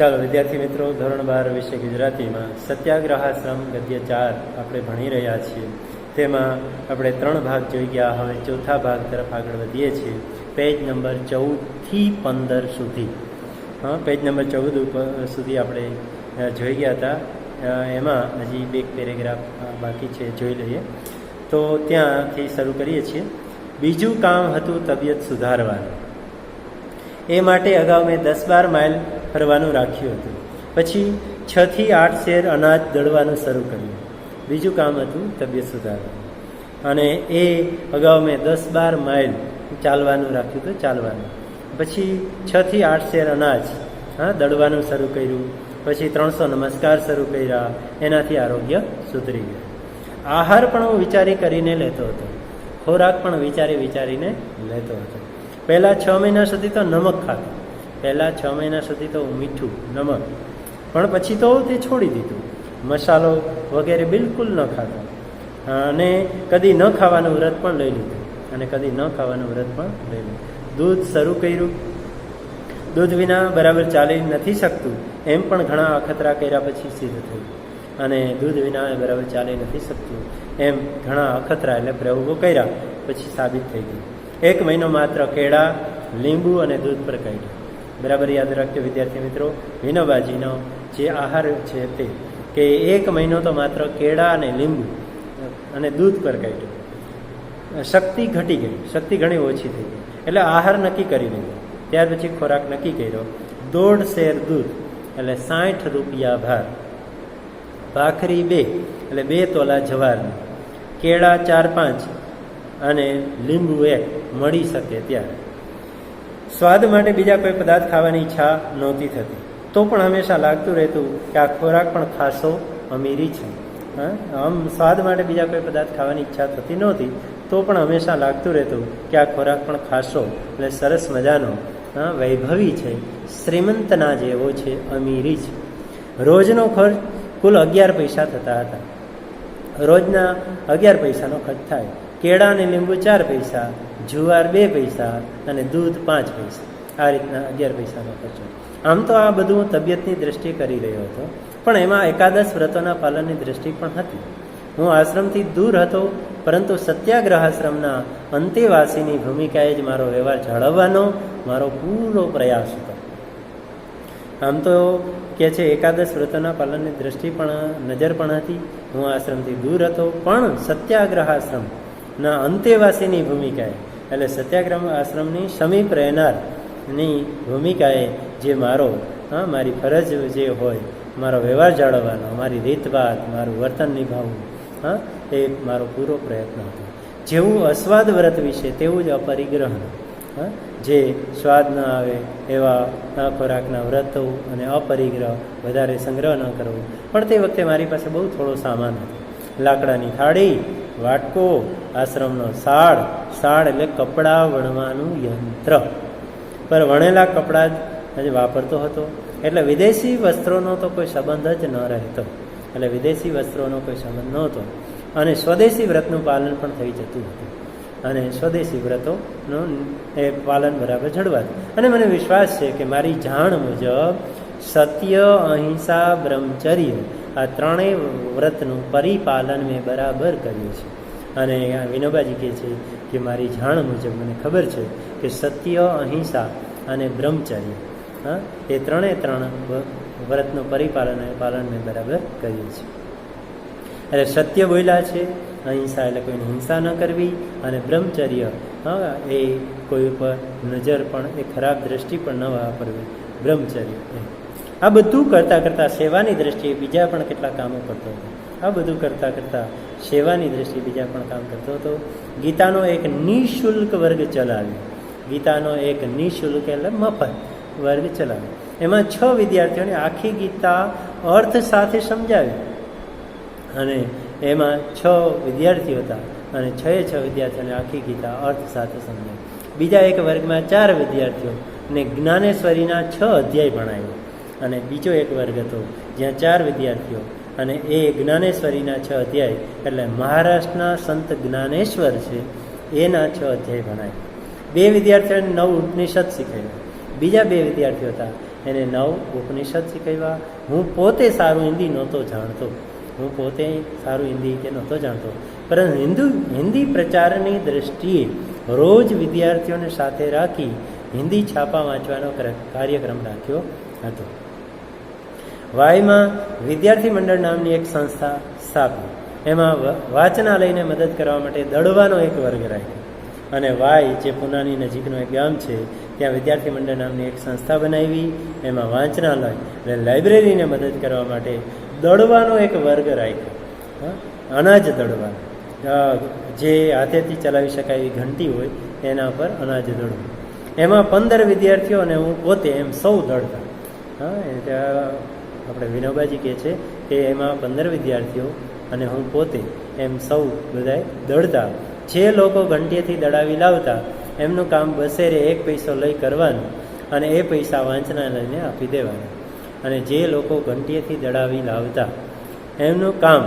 ચાલો, વિદ્યાર્થી મિત્રો, ધોરણ બાર વિશે ગુજરાતીમાં સત્યાગ્રહાશ્રમ ગદ્ય ચાર આપણે ભણી રહ્યા છીએ. તેમાં આપણે ત્રણ ભાગ જોઈ ગયા. હવે ચોથા ભાગ તરફ આગળ વધીએ છીએ. પેજ નંબર ચૌદથી પંદર સુધી. હા, પેજ નંબર ચૌદ સુધી આપણે જોઈ ગયા હતા. એમાં હજી બે પેરેગ્રાફ બાકી છે, જોઈ લઈએ. તો ત્યાંથી શરૂ કરીએ છીએ. બીજું કામ હતું તબિયત સુધારવાનું. એ માટે અગાઉ મેં દસ બાર માઇલ ફરવાનું રાખ્યું હતું. પછી છ થી આઠ શેર અનાજ દળવાનું શરૂ કર્યું. બીજું કામ હતું તબિયત સુધારવાનું. અને એ અગાઉ મેં દસ બાર માઇલ ચાલવાનું રાખ્યું હતું ચાલવાનું. પછી છ થી આઠ શેર અનાજ, હા, દળવાનું શરૂ કર્યું. પછી ત્રણસો નમસ્કાર શરૂ કર્યા. એનાથી આરોગ્ય સુધરી ગયું. આહાર પણ હું વિચારી કરીને લેતો હતો. ખોરાક પણ વિચારી વિચારીને લેતો હતો. પહેલાં છ મહિના સુધી તો નમક ખાતો પહેલાં છ મહિના સુધી તો મીઠું, નમક. પણ પછી તો તે છોડી દીધું. મસાલો વગેરે બિલકુલ ન ખાતો અને કદી ન ખાવાનું વ્રત પણ લઈ લીધું. અને કદી ન ખાવાનું વ્રત પણ લઈ લીધું. દૂધ શરૂ કર્યું. દૂધ વિના બરાબર ચાલી નથી શકતું. એમ પણ ઘણા અખતરા કર્યા પછી સિદ્ધ થયું. અને દૂધ વિના બરાબર ચાલી નથી શકતું. એમ ઘણા અખતરા એટલે પ્રયોગો કર્યા. પછી સાબિત થઈ ગયું. એક મહિનો માત્ર કેળા, લીંબુ અને દૂધ પર કાઢ્યું. બરાબર યાદ રાખજો વિદ્યાર્થી મિત્રો વિનોબાજીનો જે આહાર છે તે, કે એક મહિનો તો માત્ર કેળા અને લીંબુ અને દૂધ પર કાઢ્યું. શક્તિ ઘટી ગઈ, શક્તિ ઘણી ઓછી થઈ ગઈ. એટલે આહાર નક્કી કરી લીધો. ત્યાર પછી ખોરાક નક્કી કર્યો. દોઢ શેર દૂધ, એટલે સાઠ રૂપિયા ભાર. ભાખરી બે, એટલે બે તોલા જવારની કેળા ચાર પાંચ અને લીંબુ એક મળી શકે ત્યારે. સ્વાદ માટે બીજા કોઈ પદાર્થ ખાવાની ઈચ્છા નહોતી થતી. તો પણ હંમેશા લાગતું રહેતું કે આ ખોરાક પણ ખાસો અમીરી છે. આમ સ્વાદ માટે બીજા કોઈ પદાર્થ ખાવાની ઈચ્છા થતી નહોતી, તો પણ હંમેશા લાગતું રહેતું કે આ ખોરાક પણ ખાસો એટલે સરસ મજાનો વૈભવી છે, શ્રીમંતના જેવો છે, અમીરી છે. રોજનો ખર્ચ કુલ અગિયાર પૈસા થતા હતા. રોજના અગિયાર પૈસાનો ખર્ચ થાય. કેળા અને લીંબુ ચાર પૈસા જુવાર બે પૈસા અને દૂધ પાંચ પૈસા. આ રીતના અગિયાર પૈસાનો ખર્ચો. આમ તો આ બધું હું તબિયતની દ્રષ્ટિએ કરી રહ્યો હતો, પણ એમાં એકાદશ વ્રતોના પાલનની દ્રષ્ટિ પણ હતી. હું આશ્રમથી દૂર હતો, પરંતુ સત્યાગ્રહ આશ્રમના અંતેવાસીની ભૂમિકાએ જ મારો વ્યવહાર જાળવવાનો મારો પૂરો પ્રયાસ હતો. આમ તો કે છે, એકાદશ વ્રતોના પાલનની દ્રષ્ટિ પણ નજર પણ હતી. હું આશ્રમથી દૂર હતો, પણ સત્યાગ્રહ આશ્રમના અંતેવાસીની ભૂમિકાએ એટલે સત્યાગ્રહ આશ્રમની સમીપ રહેનારની ભૂમિકાએ જે મારો, હા, મારી ફરજ જે હોય, મારો વ્યવહાર જાળવવાનો, મારી રીતભાત, મારું વર્તન નિભાવવું, હા, એ મારો પૂરો પ્રયત્ન હતો. જેવું અસ્વાદ વ્રત વિશે, તેવું જ અપરિગ્રહણ હા, જે સ્વાદ ન આવે એવા ખોરાકના વ્રતો અને અપરિગ્રહ વધારે સંગ્રહ ન કરવો. પણ તે વખતે મારી પાસે બહુ થોડો સામાન હતો. લાકડાની થાળી વાટકો, આશ્રમનો સાળ સાળ એટલે કપડાં વણવાનું યંત્ર. પર વણેલા કપડાં જ આજે વાપરતો હતો. એટલે વિદેશી વસ્ત્રોનો તો કોઈ સંબંધ જ ન રહેતો. એટલે વિદેશી વસ્ત્રોનો કોઈ સંબંધ નહોતો. અને સ્વદેશી વ્રતનું પાલન પણ થઈ જતું હતું. અને સ્વદેશી વ્રતોનું એ પાલન બરાબર જળવાતું. અને મને વિશ્વાસ છે કે મારી જાણ મુજબ સત્ય, અહિંસા, બ્રહ્મચર્ય આ ત્રણેય વ્રતનું પરિપાલન મેં બરાબર કર્યું છે. અને આ વિનોબાજી કહે છે કે મારી જાણ મુજબ મને ખબર છે કે સત્ય, અહિંસા અને બ્રહ્મચર્ય, હા, એ ત્રણે ત્રણ વ્રતનું પરિપાલન પાલન મેં બરાબર કર્યું છે. એટલે સત્ય બોલ્યા છે, અહિંસા એટલે કોઈને હિંસા ન કરવી અને બ્રહ્મચર્ય, હા, એ કોઈ ઉપર નજર પણ, એ ખરાબ દ્રષ્ટિ પણ ન વાપરવી. બ્રહ્મચર્ય એ આ બધું કરતાં કરતાં સેવાની દ્રષ્ટિએ બીજા પણ કેટલા કામો કરતો હતો. આ બધું કરતાં કરતાં સેવાની દ્રષ્ટિએ બીજા પણ કામ કરતો હતો. ગીતાનો એક નિઃશુલ્ક વર્ગ ચલાવ્યો. ગીતાનો એક નિઃશુલ્ક એટલે મફત વર્ગ ચલાવ્યો. એમાં છ વિદ્યાર્થીઓને આખી ગીતા અર્થ સાથે સમજાવી. અને એમાં છ વિદ્યાર્થીઓ હતા અને છ છ વિદ્યાર્થીઓને આખી ગીતા અર્થ સાથે સમજાવી. બીજા એક વર્ગમાં ચાર વિદ્યાર્થીઓ ને જ્ઞાનેશ્વરીના છ અધ્યાય ભણાવ્યો. અને બીજો એક વર્ગ હતો, જ્યાં ચાર વિદ્યાર્થીઓ અને એ જ્ઞાનેશ્વરીના છ અધ્યાય, એટલે મહારાષ્ટ્રના સંત જ્ઞાનેશ્વર છે, એના છ અધ્યાય ભણાય. બે વિદ્યાર્થીઓને નવ ઉપનિષદ શીખવ્યા. બીજા બે વિદ્યાર્થીઓ હતા, એને નવ ઉપનિષદ શીખવ્યા. હું પોતે સારું હિન્દી નહોતો જાણતો. હું પોતે સારું હિન્દી કે નહોતો જાણતો. પરંતુ હિન્દુ, હિન્દી પ્રચારની દ્રષ્ટિએ રોજ વિદ્યાર્થીઓને સાથે રાખી હિન્દી છાપા વાંચવાનો ક્ર- કાર્યક્રમ રાખ્યો હતો. વાયમાં વિદ્યાર્થી મંડળ નામની એક સંસ્થા સ્થાપી એમાં વાચનાલયને મદદ કરવા માટે દડવાનો એક વર્ગ રાખ્યો. અને વાય, જે પુનાની નજીકનું એક ગામ છે, ત્યાં વિદ્યાર્થી મંડળ નામની એક સંસ્થા બનાવી, એમાં વાંચનાલય એટલે લાઇબ્રેરીને મદદ કરવા માટે દડવાનો એક વર્ગ રાખ્યો? અનાજ દડવાનો જે હાથેથી ચલાવી શકાય એવી ઘંટી હોય, એના પર અનાજ દડવું એમાં પંદર વિદ્યાર્થીઓ અને હું પોતે એમ સૌ દળતા. હા આપણે વિનોબાજી કહે છે કે એમાં પંદર વિદ્યાર્થીઓ અને હું પોતે એમ સૌ બધાય દળતા, જે લોકો ઘંટીએથી દડાવી લાવતા, એમનું કામ બસેરે એક પૈસો લઈ કરવાનું અને એ પૈસા વાંચનાલયને આપી દેવાના. અને જે લોકો ઘંટીએથી દડાવી લાવતા, એમનું કામ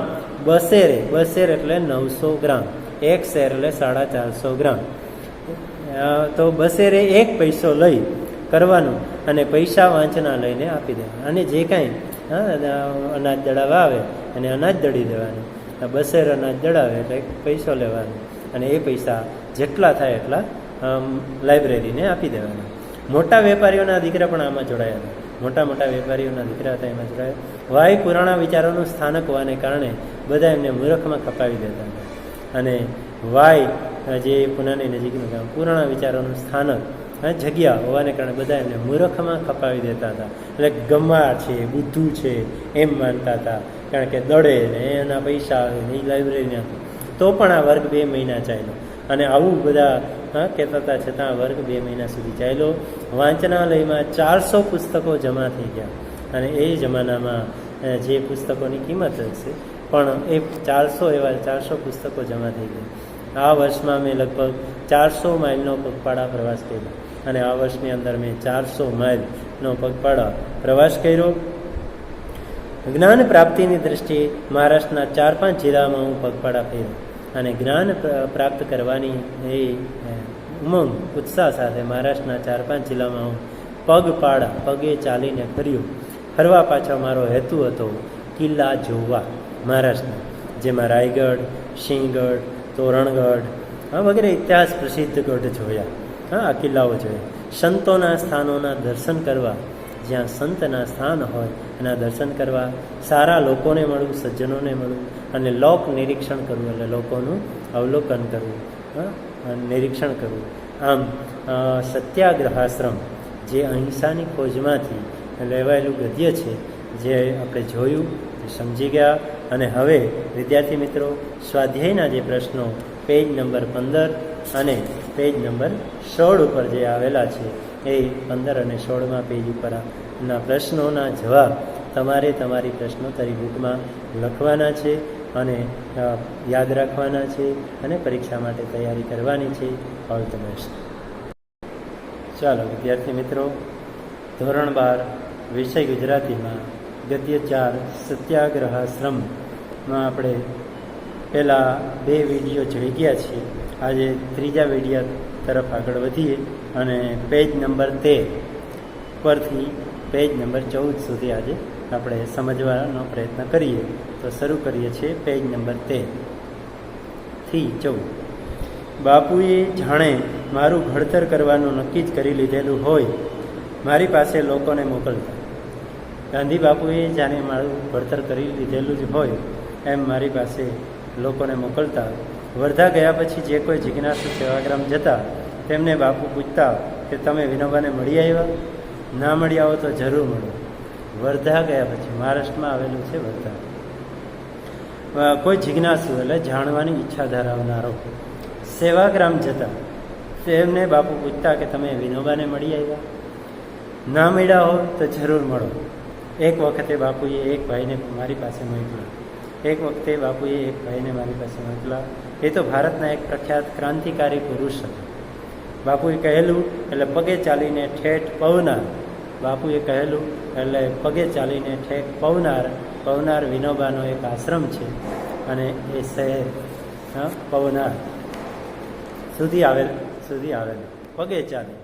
બસેરે, બસેર એટલે નવસો ગ્રામ, એક શેર એટલે સાડા ચારસો ગ્રામ. તો બસેરે એક પૈસો લઈ કરવાનું અને પૈસા વાંચનાલયને આપી દેવાના. અને જે કાંઈ હા, અનાજ દળાવવા આવે અને અનાજ દળી દેવાનું. બસેર અનાજ દળાવે એટલે પૈસો લેવાનો. અને એ પૈસા જેટલા થાય એટલા લાઇબ્રેરીને આપી દેવાના. મોટા વેપારીઓના દીકરા પણ આમાં જોડાયા. મોટા મોટા વેપારીઓના દીકરા હતા એમાં જોડાયા. વાય પુરાણા વિચારોનું સ્થાનક હોવાને કારણે બધા એમને મૂર્ખમાં કપાવી દેતા. હતા અને વાય જે પુનાની નજીકનું ગામ પુરાણા વિચારોનું સ્થાનક જગ્યા હોવાને કારણે બધા એમને મૂર્ખમાં ખપાવી દેતા હતા. એટલે ગમ્મા છે, બુદ્ધુ છે, એમ માનતા હતા. કારણ કે દડે ને એના પૈસા આવે ને એ લાઇબ્રેરીના તો પણ આ વર્ગ બે મહિના ચાલ્યો. અને આવું બધા, હા, કહેતા હતા, છતાં આ વર્ગ બે મહિના સુધી ચાલ્યો. વાંચનાલયમાં ચારસો પુસ્તકો જમા થઈ ગયા. અને એ જમાનામાં જે પુસ્તકોની કિંમત હશે, પણ એ ચારસો એવા ચારસો પુસ્તકો જમા થઈ ગયા. આ વર્ષમાં મેં લગભગ ચારસો માઇલનો પગપાળા પ્રવાસ કર્યો. અને આ વર્ષની અંદર મેં ચારસો માઇલનો પગપાળા પ્રવાસ કર્યો. જ્ઞાન પ્રાપ્તિની દ્રષ્ટિએ મહારાષ્ટ્રના ચાર પાંચ જિલ્લામાં હું પગપાળા ફેર્યો અને જ્ઞાન પ્રાપ્ત કરવાની એ ઉમંગ, ઉત્સાહ સાથે મહારાષ્ટ્રના ચાર પાંચ જિલ્લામાં હું પગપાળા, પગે ચાલીને ફર્યો. ફરવા પાછળ મારો હેતુ હતો કિલ્લા જોવા મહારાષ્ટ્રના, જેમાં રાયગઢ, સિંહગઢ, તોરણગઢ વગેરે ઇતિહાસ પ્રસિદ્ધ ગઢ જોયા. હા આ કિલ્લાઓ છે. સંતોના સ્થાનોના દર્શન કરવા. જ્યાં સંતના સ્થાન હોય, એના દર્શન કરવા. સારા લોકોને મળવું, સજ્જનોને મળવું અને લોક નિરીક્ષણ કરવું એટલે લોકોનું અવલોકન કરવું. અને નિરીક્ષણ કરવું. આમ સત્યાગ્રહાશ્રમ, જે અહિંસાની ખોજમાંથી લેવાયેલું ગદ્ય છે, જે આપણે જોયું સમજી ગયા. અને હવે, વિદ્યાર્થી મિત્રો, સ્વાધ્યાયના જે પ્રશ્નો, પેજ નંબર પંદર અને પેજ નંબર સોળ ઉપર જે આવેલા છે, એ પંદર અને સોળમાં પેજ ઉપર ના પ્રશ્નોના જવાબ તમારે તમારી પ્રશ્નોત્તરી બુકમાં લખવાના છે અને યાદ રાખવાના છે અને પરીક્ષા માટે તૈયારી કરવાની છે ઓલ ધ બેસ્ટ ચાલો, વિદ્યાર્થી મિત્રો, ધોરણ બાર, વિષય ગુજરાતીમાં ગદ્ય ચાર સત્યાગ્રહાશ્રમમાં આપણે પહેલાં બે વીડિયો જોઈ ગયા છીએ આજે ત્રીજા વિડીયા તરફ આગળ વધીએ અને પેજ નંબર તેર પરથી પેજ નંબર ચૌદ સુધી આજે આપણે સમજવાનો પ્રયત્ન કરીએ તો શરૂ કરીએ છીએ પેજ નંબર તેરથી ચૌદ બાપુએ જાણે મારું ઘડતર કરવાનું નક્કી જ કરી લીધેલું હોય, મારી પાસે લોકોને મોકલતા. ગાંધી બાપુએ જાણે મારું વળતર કરી લીધેલું જ હોય એમ મારી પાસે લોકોને મોકલતા, વર્ધા ગયા પછી જે કોઈ જિજ્ઞાસુ સેવાગ્રામ જતા, તેમને બાપુ પૂછતા કે તમે વિનોબાને મળી આવ્યા? ના મળ્યા હો તો જરૂર મળો. વર્ધા ગયા પછી મહારાષ્ટ્રમાં આવેલું છે વર્ધા. કોઈ જિજ્ઞાસુ એટલે જાણવાની ઈચ્છા ધરાવનારો. સેવાગ્રામ જતા, તેમને બાપુ પૂછતા કે તમે વિનોબાને મળી આવ્યા? ના મળ્યા હો તો જરૂર મળો. એક વખતે બાપુએ એક ભાઈને મારી પાસે મોકલા એક વખતે બાપુએ એક ભાઈને મારી પાસે મોકલા એ તો ભારતના એક પ્રખ્યાત ક્રાંતિકારી પુરુષ હતા. બાપુએ કહેલું, એટલે પગે ચાલીને ઠેઠ પવનાર. બાપુએ કહેલું, એટલે પગે ચાલીને ઠેઠ પવનાર. પવનાર વિનોબાનો એક આશ્રમ છે અને એ શહેર પવનાર. સુધી આવેલ સુધી આવેલ. પગે ચાલી.